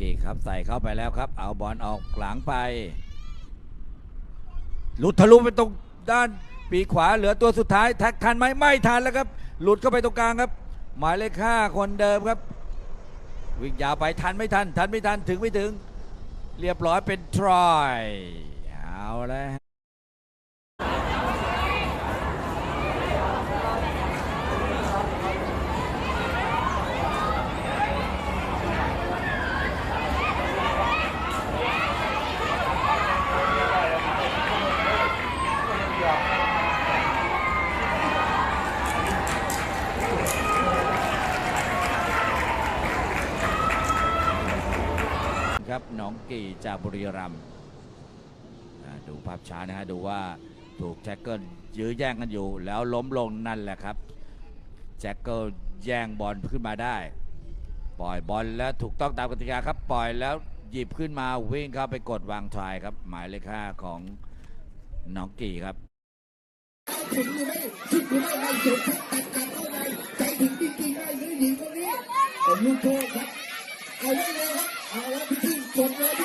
กีครับใส่เข้าไปแล้วครับ เอาบอลออกหลังไปหลุดทะลุไปตรงด้านปีขวาเหลือตัวสุดท้ายแท็กทันไหมไม่ทันแล้วครับ หลุดเข้าไปตรงกลางครับ หมายเลขห้าคนเดิมครับ วิ่งยาวไปทันไม่ทัน ทันไม่ทันถึงไม่ถึง เรียบร้อยเป็นทรอยเอาแล้ว ครับหนองกี่จากบุรีรัมย์ดูภาพช้านะฮะดูว่าถูกแจ็คเกิลยื้อแย่งกันอยู่ แล้วล้มลงนั่นแหละครับ แจ็คเกิลแย่งบอลขึ้นมาได้ ปล่อยบอลแล้วถูกต้องตามกติกาครับ ปล่อยแล้วหยิบขึ้นมาวิ่งเข้าไปกดวางทรายครับ หมายเลขห้าของหนองกี่ครับถึงหรือไม่ถึงหรือไม่ไม่ถึงตัดกลับเข้าไปใจถึงจริงๆได้หรือหญิงคนนี้เป็นลูกโทษครับเอาไว้เลยครับเอาไว้พี่ Don't